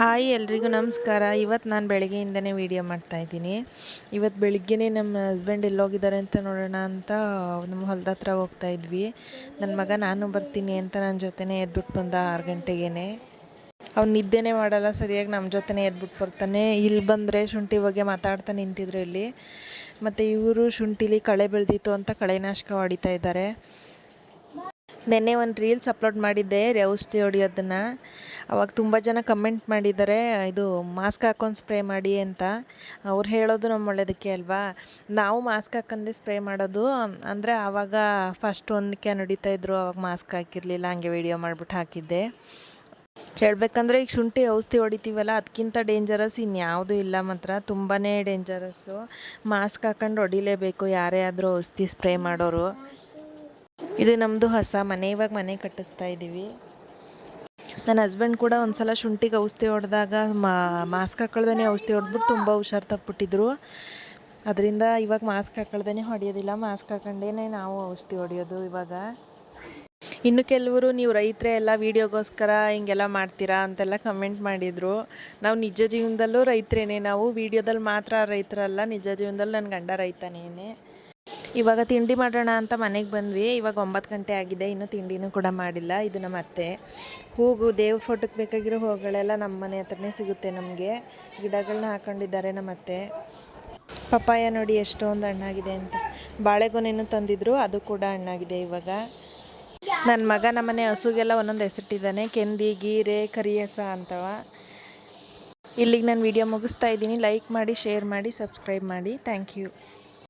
Hi ಎಲ್ರಿಗೂ ನಮಸ್ಕಾರ. ಇವತ್ತು ನಾನು ಬೆಳಗ್ಗೆಯಿಂದನೇ ವೀಡಿಯೋ ಮಾಡ್ತಾಯಿದ್ದೀನಿ ಇವತ್ತು ಬೆಳಿಗ್ಗೆನೇ ನಮ್ಮ ಹಸ್ಬೆಂಡ್ ಎಲ್ಲೋಗಿದ್ದಾರೆ ಅಂತ ನೋಡೋಣ ಅಂತ ನಮ್ಮ ಹೊಲ್ದ ಹತ್ರ ಹೋಗ್ತಾ ಇದ್ವಿ. ನನ್ನ ಮಗ ನಾನು ಬರ್ತೀನಿ ಅಂತ ನನ್ನ ಜೊತೆನೇ ಎದ್ಬಿಟ್ಟು ಬಂದ ಆರು ಗಂಟೆಗೇ ಅವ್ನು ನಿದ್ದೆನೇ ಮಾಡಲ್ಲ, ಸರಿಯಾಗಿ ನಮ್ಮ ಜೊತೆನೇ ಎದ್ಬಿಟ್ಟು ಬರ್ತಾನೆ. ಇಲ್ಲಿ ಬಂದರೆ ಶುಂಠಿ ಬಗ್ಗೆ ಮಾತಾಡ್ತಾ ನಿಂತಿದ್ರು ಇಲ್ಲಿ. ಮತ್ತು ಇವರು ಶುಂಠಿಲಿ ಕಳೆ ಬೆಳೆದಿತ್ತು ಅಂತ ಕಳೆನಾಶಕ ಹೊಡಿತಾ ಇದ್ದಾರೆ. ನೆನ್ನೆ ಒಂದು ರೀಲ್ಸ್ ಅಪ್ಲೋಡ್ ಮಾಡಿದ್ದೆ ಔಷಧಿ ಹೊಡಿಯೋದನ್ನು. ಅವಾಗ ತುಂಬ ಜನ ಕಮೆಂಟ್ ಮಾಡಿದ್ದಾರೆ, ಇದು ಮಾಸ್ಕ್ ಹಾಕೊಂಡು ಸ್ಪ್ರೇ ಮಾಡಿ ಅಂತ. ಅವ್ರು ಹೇಳೋದು ನಮ್ಮ ಒಳ್ಳೇದಕ್ಕೆ ಅಲ್ವಾ? ನಾವು ಮಾಸ್ಕ್ ಹಾಕೊಂಡೆ ಸ್ಪ್ರೇ ಮಾಡೋದು. ಅಂದರೆ ಆವಾಗ ಫಸ್ಟ್ ಒಂದಕ್ಕೆ ನಡೀತಾ ಇದ್ರು, ಅವಾಗ ಮಾಸ್ಕ್ ಹಾಕಿರಲಿಲ್ಲ, ಹಂಗೆ ವೀಡಿಯೋ ಮಾಡಿಬಿಟ್ಟು ಹಾಕಿದ್ದೆ. ಹೇಳಬೇಕಂದ್ರೆ ಈಗ ಶುಂಠಿ ಔಷಧಿ ಹೊಡಿತೀವಲ್ಲ ಅದಕ್ಕಿಂತ ಡೇಂಜರಸ್ ಇನ್ಯಾವುದೂ ಇಲ್ಲ ಮಾತ್ರ ತುಂಬಾ ಡೇಂಜರಸ್ಸು ಮಾಸ್ಕ್ ಹಾಕೊಂಡು ಹೊಡಿಲೇಬೇಕು, ಯಾರೇ ಆದರೂ ಔಷಧಿ ಸ್ಪ್ರೇ ಮಾಡೋರು. ಇದು ನಮ್ಮದು ಹೊಸ ಮನೆ, ಇವಾಗ ಮನೆ ಕಟ್ಟಿಸ್ತಾ ಇದ್ದೀವಿ ನನ್ನ ಹಸ್ಬೆಂಡ್ ಕೂಡ ಒಂದು ಸಲ ಶುಂಠಿಗೆ ಔಷಧಿ ಹೊಡೆದಾಗ ಮಾಸ್ಕ್ ಹಾಕೊಳ್ದೇ ಔಷಧಿ ಹೊಡೆದ್ಬಿಟ್ಟು ತುಂಬ ಹುಷಾರು ತಪ್ಪಿಟ್ಟಿದ್ರು ಅದರಿಂದ ಇವಾಗ ಮಾಸ್ಕ್ ಹಾಕೊಳ್ದೇ ಹೊಡೆಯೋದಿಲ್ಲ. ಮಾಸ್ಕ್ ಹಾಕೊಂಡೇ ನಾವು ಔಷಧಿ ಹೊಡೆಯೋದು ಇವಾಗ. ಇನ್ನು ಕೆಲವರು ನೀವು ರೈತರೇ ಎಲ್ಲ ವೀಡಿಯೋಗೋಸ್ಕರ ಹಿಂಗೆಲ್ಲ ಮಾಡ್ತೀರಾ ಅಂತೆಲ್ಲ ಕಮೆಂಟ್ ಮಾಡಿದರು. ನಾವು ನಿಜ ಜೀವನದಲ್ಲೂ ರೈತರೇನೆ. ನಾವು ವೀಡಿಯೋದಲ್ಲಿ ಮಾತ್ರ ರೈತರಲ್ಲ, ನಿಜ ಜೀವನದಲ್ಲಿ ನನ್ನ ಗಂಡ ರೈತನೇನೆ. ಇವಾಗ ತಿಂಡಿ ಮಾಡೋಣ ಅಂತ ಮನೆಗೆ ಬಂದ್ವಿ. ಇವಾಗ ಒಂಬತ್ತು ಗಂಟೆ ಆಗಿದೆ. ಇನ್ನೂ ತಿಂಡಿನೂ ಕೂಡ ಮಾಡಿಲ್ಲ. ಇದು ನಮ್ಮ ಅತ್ತೆ. ಹೂಗು, ದೇವ್ರ ಫೋಟೋಕ್ಕೆ ಬೇಕಾಗಿರೋ ಹೂಗಳೆಲ್ಲ ನಮ್ಮ ಮನೆ ಹತ್ರನೇ ಸಿಗುತ್ತೆ ನಮಗೆ. ಗಿಡಗಳನ್ನ ಹಾಕೊಂಡಿದ್ದಾರೆ ನಮ್ಮ ಅತ್ತೆ. ಪಪ್ಪಾಯ ನೋಡಿ ಎಷ್ಟೊಂದು ಹಣ್ಣಾಗಿದೆ ಅಂತ. ಬಾಳೆಗೊನೆನೂ ತಂದಿದ್ರು. ಅದು ಕೂಡ ಹಣ್ಣಾಗಿದೆ ಇವಾಗ. ನನ್ನ ಮಗ ನಮ್ಮನೆ ಹಸುಗೆಲ್ಲ ಒಂದೊಂದು ಹೆಸರಿಟ್ಟಿದ್ದಾನೆ. ಕೆಂದಿ, ಗೀರೆ ಕರಿಯಸ ಅಂತವ. ಇಲ್ಲಿಗೆ ನಾನು ವಿಡಿಯೋ ಮುಗಿಸ್ತಾ ಇದ್ದೀನಿ. ಲೈಕ್ ಮಾಡಿ ಶೇರ್ ಮಾಡಿ ಸಬ್ಸ್ಕ್ರೈಬ್ ಮಾಡಿ. Thank you